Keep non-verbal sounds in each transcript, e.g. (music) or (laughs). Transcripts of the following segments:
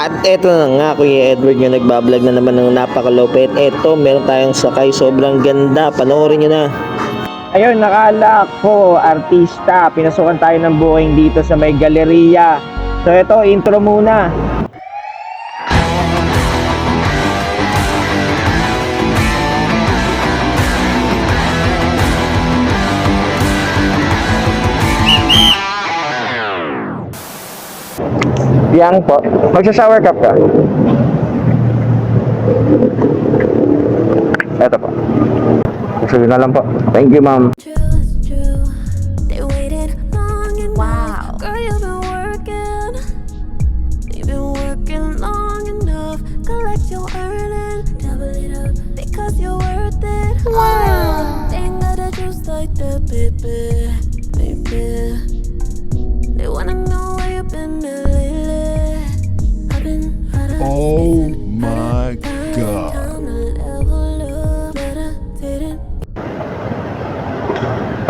At eto na nga, Kuya Edward nga nagbablog na naman ng napakalupit. Eto, meron tayong sakay, sobrang ganda. Panoorin nyo na. Ayun, nakala ko, artista. Pinasukan tayo ng booking dito sa may galeriya. So ito, intro muna. Yang po. Magsha-shower cup ka. Ito po. Sige na lang po. Thank you, ma'am.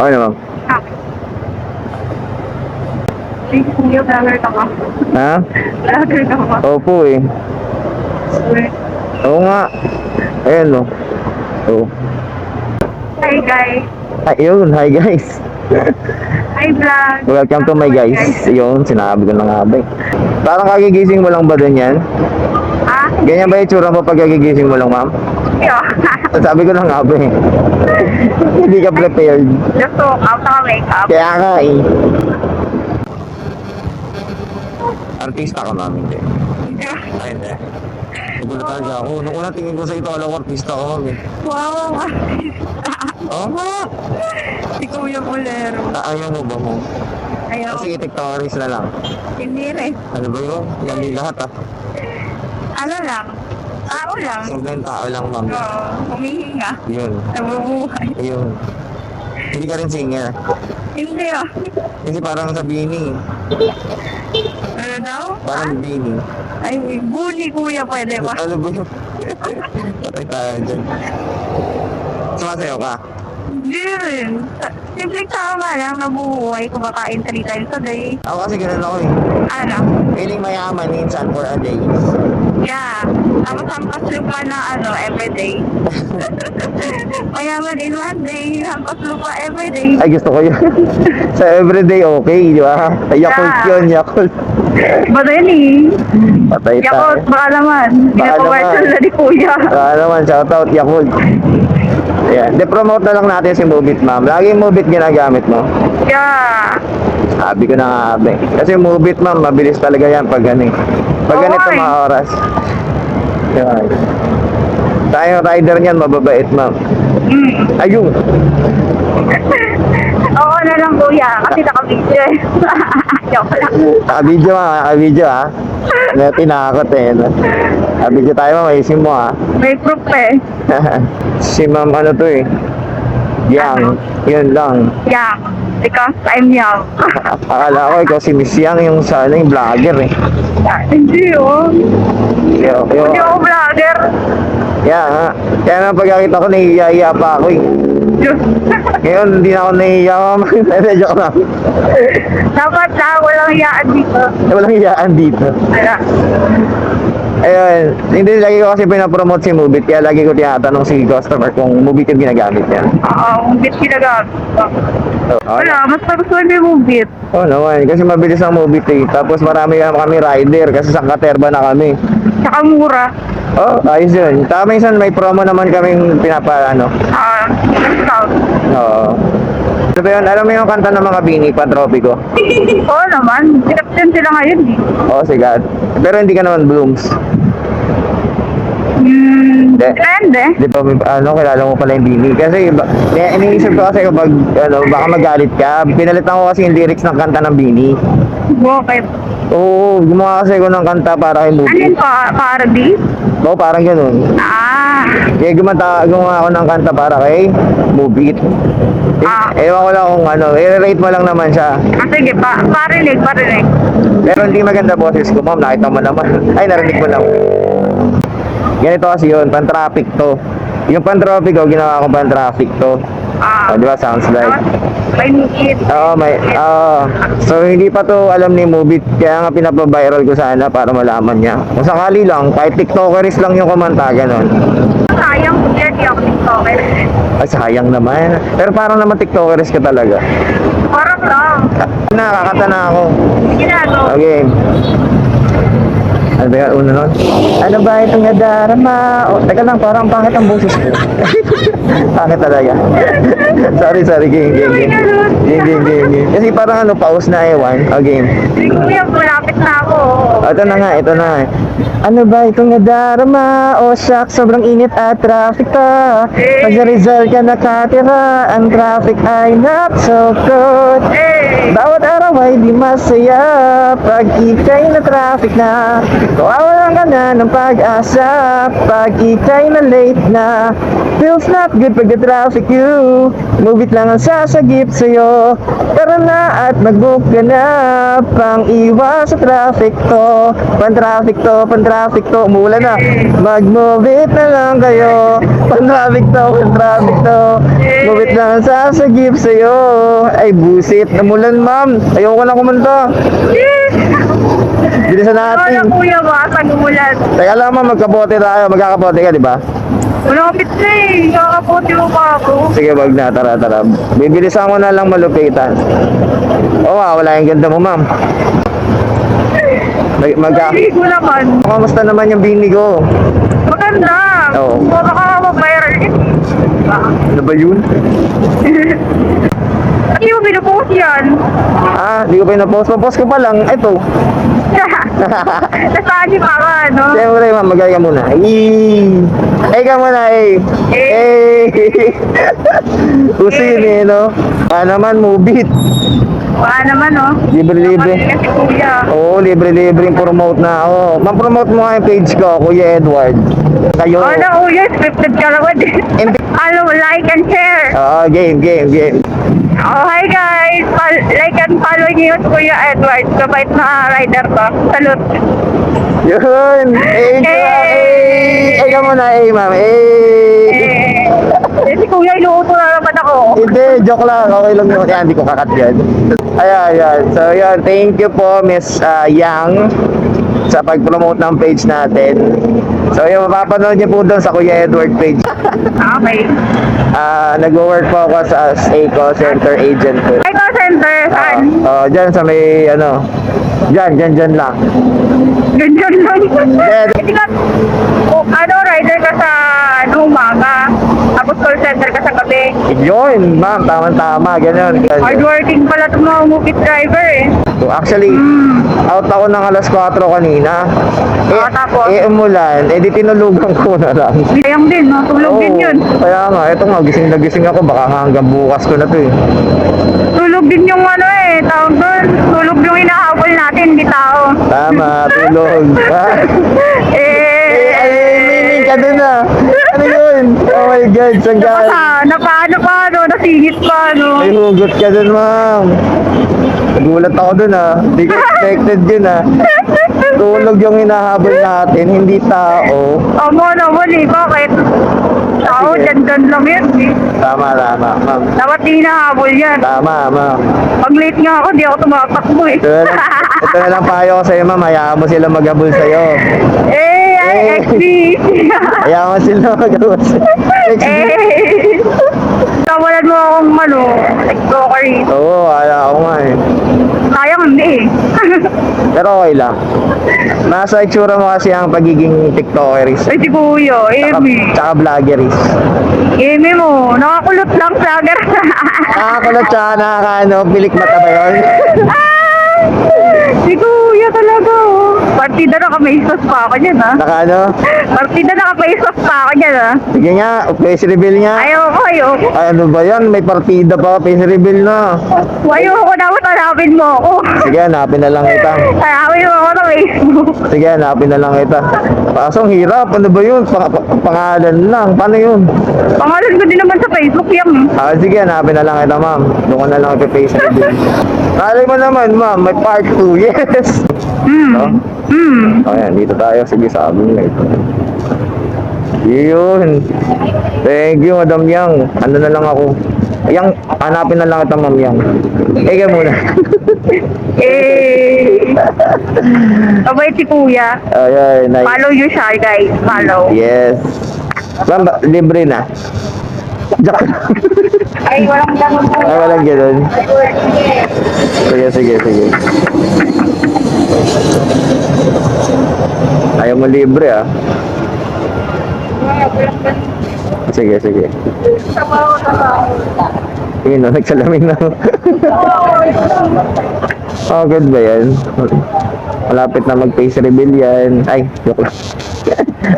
Okay na, ma'am. Yung vlogger ka? Ha? Vlogger ka? Opo eh. Oo nga. Ayan no. Oo. Hi guys! Ayun, hi guys. Hi vlog! Welcome to my guys. Yun, sinabi ko na nga ba eh. Parang kagigising mo lang ba din yan? Ah? Ganyan ba yung tsura mo pag kagigising mo lang, ma'am? Yo! (laughs) Sabi ko na nga ba eh. Hindi ka prepared. Just woke up, naka makeup. Kaya nga eh. Artista ka, ma'am, hindi. (laughs) Ay, hindi. Nagulat talaga ako. Nung una tingin ko sa ito, alam ko artista ko, ma'am eh. Wow! Oo nga. (laughs) Si Kuya Bolero. Ah, Ayaw mo ba mo? Ayaw. Kasi TikTokers na lang. Hindi rin. Ano ba yun? Yan din lahat ah. Ano lang? Tao lang. Simpleng tao lang, ma'am. Oo. Humihinga. Yun. Nabubuhay. Ayun. Hindi ka rin singer. Hindi oh. Kasi parang sa Bini. Ano daw? Parang Bini. Ay, bully kuya pwede ba? Ano ba yun? Patay tayo dyan. Sumasayaw ka? Hindi rin. Simple tao nga lang, nabubuhay. Kumakain 3 times a day. Ako kasi ganun ako eh. Ano? Feeling mayaman minsan for a day. Yeah. Tapos hampas lupa na ano, everyday. Mayaman (laughs) in one day, hampas lupa everyday. Ay, gusto ko yun. (laughs) sa everyday okay, di ba? Yakult Yeah. yun, Yakult. Yun eh? Patay tayo. Yakult, baka naman. Baka naman. na ni Kuya. Ah, naman, shoutout, Yakult. Ayan. De-promote na lang natin si Mubit, ma'am. Lagi Mubit ginagamit mo. Yeah. Sabi ko na nga, abe. Kasi Mubit, ma'am, mabilis talaga yan pag eh. Pag ganito eh. mga oras. Yan. Tayong rider niyan, mababait, ma'am. Mm. Ayun. (laughs) Oo na lang Kuya, kasi naka-video eh. (laughs) Joke lang. Naka-video, ma'am. Naka-video, ha. Na tinakot eh. Naka-video tayo, ma'am. Ayusin mo, ha. May proof eh. (laughs) si ma'am, ano to eh. Yang. Yun lang. Young. Because I'm young. Akala ko ikaw si Miss Yang yung sa ano, yung vlogger eh. Hindi oh. Yo, yo. Hindi ako vlogger. Kaya nga. Kaya nga pagkakita ko, nahihiya pa ako eh. Ngayon, hindi na ako nahihiya ma'am. Medyo ko lang. Dapat na walang hiyaan dito. Walang hiyaan dito. Ala. Ayun, hindi lagi ko kasi pinapromote si Mubit, kaya lagi ko tinatanong si customer kung Mubit yung ginagamit niya. Oo, ang bit ginagamit. So, okay. Wala, mas nagustuhan ko yung bit. Oh, naman, kasi mabilis ang Mubit eh. Tapos marami kami rider kasi sa Katerba na kami. Tsaka mura. Oh, ayos yun. Tama minsan may promo naman kaming pinapa, ano. Ah, discount. Oo. So, yun, alam mo yung kanta ng mga bini, Pantropiko? (laughs) Oo naman. Sikat din sila ngayon eh. Oo, sigat. Pero hindi ka naman blooms. Hindi. depende. Di ba, ano, kilala mo pala yung Bini. Kasi, ba, iniisip ko kasi kapag, ano, baka magalit ka. Pinalitan ko kasi yung lyrics ng kanta ng Bini. Bakit? Oo, gumawa kasi ako ng kanta para kay Ano movie. yun pa? Parody? Oo, parang ganun. Ah. Kaya gumanta, gumawa ako ng kanta para kay movie. Eh, Ah. Ewan ko lang kung ano, i-rate mo lang naman siya. Ah, sige pa. Parinig, parinig. Pero hindi maganda boses ko, ma'am. Nakita mo naman. Ay, narinig mo lang. Ganito kasi yun, pan-traffic to. Yung pan-traffic ko, ginawa ko pan-traffic to. Oh, Ah, di ba? Sounds like. may ngit. Oo, may, oo. so, hindi pa to alam ni Mubit, kaya nga pinapaviral ko sana para malaman niya. Kung sakali lang, kahit tiktokeris lang yung kumanta, ganun. Sayang kung yan, di ako tiktoker. Ay, sayang naman. Pero parang naman tiktokeris ka talaga. Parang lang. Nakakata na ako. Ginagawa. Okay. Ano ba yung una nun? Ano ba itong nadarama? O, teka lang, parang pangit ang boses ko. (laughs) pangit talaga. (laughs) sorry, sorry, game, game, game. Game, game, game, game. Kasi parang ano, pause na ewan. O, game. Hindi ko yan, malapit na ako. O, ito na nga, ito na. Ano ba itong nadarama? O, shucks, sobrang init at traffic pa. Pag sa Rizal ka nakatira, ang traffic ay not so good. Eh, Bawat araw ay di masaya Pag ika'y na traffic na Kawawalan ka na ng pag-asa. Pag ika'y na late na Feels not good pag traffic you. Move it lang ang sasagip sa'yo. Tara na at mag-book ka na. Pang iwas sa traffic to. Pan-traffic to, pan-traffic to. Umulan na. Mag-move it na lang kayo. Pan-traffic to, pan-traffic to. Move it lang ang sasagip sa'yo. Ay busit, namulan ma'am. Ayoko na kumanta. Bilisan natin. Kuya ba, sa gumulan. Teka lang ma'am, magkapote tayo Magkakapote ka, di ba? Malapit na eh, kakaputi mo pa ako. Sige, wag na, tara, tara Bibilisan ko na lang malupitan Oo nga, wala yung ganda mo ma'am Mag magka Hindi ko naman. Kamusta naman yung bini ko? Maganda. Oo. Baka ka mag-viral. Ano ba yun? Hindi mo binupost yan. Ah, di ko pa inapost. Papost ko pa lang. Ito. (laughs) Yung mga ano? Siyempre, ma'am, magay ka muna. Eh, eh ka muna, eh. Eh. (laughs) Usin, eh, no? Ah, naman, mubit. Wala naman oh. Libre-libre. Naman kasi kuya. Oo, libre-libre yung promote na ako. Ma-promote mo nga yung page ko, Kuya Edward. Kayo. Oh, na kuya, scripted ka naman. Hindi. Ano, like and share. Oo, game, game, game. Oh, hi guys! Fol- like and follow niyo si Kuya Edward. Kabait na rider to. Salute. Yun! Eh, eh! Eh ka muna, eh, ma'am. Eh! Eh, si Kuya, inuuto na naman ako. Hindi, joke lang. Okay lang yun. Yan, hindi ko kakat yan. Ayan, ayan. So, yun. Thank you po, Miss ah, Yang sa pag-promote ng page natin. So, yung mapapanood niyo po doon sa Kuya Edward page. Okay. Ah, nag-work po ako sa as a call center agent po. Hi, call center. Saan? Oh, dyan sa may, ano, dyan, dyan, dyan lang. Ganyan lang. Yeah. Hindi ka, oh, ano, rider ka sa, ano, umaga. Tapos call center ka sa gabi. Yun, ma'am, tama-tama, ganyan. Hardworking pala itong mga movie driver eh. So, actually, out ako ng alas 4 kanina. Eh, Ah, tapos? eh, umulan, eh, di tinulugan (laughs) ko na lang. Sayang din, no? Tulog din yun. Kaya nga, eto nga, gising na gising ako, baka nga hanggang bukas ko na to eh. Tulog din yung ano eh, tawag doon. Tulog yung inahabol natin, di tao. Tama, tulog. (laughs) Ah, eh, eh, ay, meaning ka dun ah. Ano yun? Oh my God, sanggal. Baka, napaano pa, no? Nasingit pa, no? May hugot ka dun, ma'am. Nagulat ako dun ah. Hindi ko expected yun ah. Tulog yung hinahabol natin, hindi tao. Amo naman eh, bakit? Tao, dyan-dyan lang eh. Tama, tama, ma'am. Dapat di hinahabol yan. Tama, ma'am. Pag late nga ako, di ako tumatakbo eh. Ito na lang, ito na lang payo ko sa'yo, ma'am. Hayaan mo sila maghabol sa'yo. eh, ay, Eh. XB. (laughs) Hayaan mo sila maghabol sa'yo. eh. (laughs) Kawalan mo akong ano, TikToker eh. Oo, ala ko nga eh. Sayang hindi eh. (laughs) Pero okay lang. Nasa itsura mo kasi ang pagiging tiktokeris. Ay, si Kuya, Tsaka, Amy. tsaka vloggeris. Amy mo, nakakulot lang vlogger. (laughs) Nakakulot tsaka nakakaano, pilik mata ba yun? Ah! si Kuya talaga oh. Partida na kamaisas pa ako niyan ha. Naka ano? Partida na kamaisas pa ako niyan ha. Sige nga, face reveal nga. Ayaw ko, ayaw ko. Ay, ano ba yan? May partida pa, face reveal na. Ayaw ko dapat hanapin mo ako. Sige, hanapin na lang kita. Hanapin mo ako sa Facebook. (laughs) Sige, hanapin na lang kita. Kaso ang hirap, ano ba yun? Pang- pang- pangalan lang, paano yun? Pangalan ko din naman sa Facebook yan. Ah, sige, hanapin na lang kita, ma'am. Doon na lang ipa-face reveal. (laughs) Kali mo naman, ma'am, may part 2, yes! Hmm. Oh. Hmm. Ayan, dito tayo. Sige, sabi nila ito. Yun. Thank you, Madam Yang. Ano na lang ako? Yang, hanapin na lang ito, ma'am, yang. Ikaw muna. (laughs) Eh, mabait si kuya. Ay, ay, nice. Follow you siya, guys. Follow. Yes. Ma'am, ba- libre na. Lang. Ay, walang ganun po. Ay, walang ganun. Sige, sige, sige. Ayaw mo libre ah. Sige, sige. Yun o, nagsalamin na. oh, good ba yan? Malapit na mag-face reveal yan. Ay, joke lang.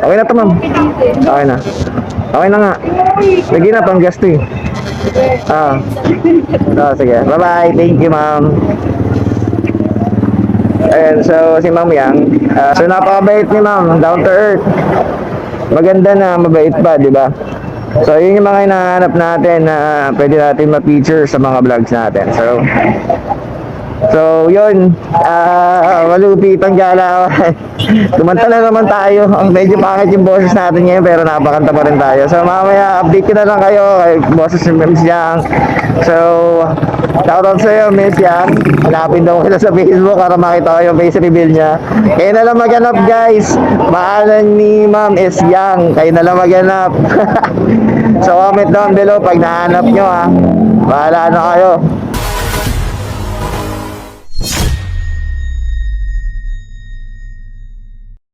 okay na to, ma'am. Okay na. Okay na nga. Lagi na pang gasto eh. Ah. Oh, sige. Bye-bye. Thank you, ma'am. Ayan, so si Ma'am Yang. ah, so napakabait ni Ma'am, down to earth. Maganda na, mabait pa, di ba? So yun yung mga hinahanap natin na pwede natin ma-feature sa mga vlogs natin. So, So, yun. Ah, malupitang galawan. (laughs) Kumanta na naman tayo. Ang medyo pangit yung boses natin ngayon pero napakanta pa rin tayo. So, mamaya update ko na lang kayo kay boses ni Miss Yang. So, shoutout sa iyo, Miss Yang. Hanapin daw kita sa Facebook para makita ko yung face reveal niya. Kayo na lang maghanap, guys. Maalan ni Ma'am is Yang. Kayo na lang maghanap. (laughs) so, comment down below pag nahanap nyo, ha. Bahala na kayo.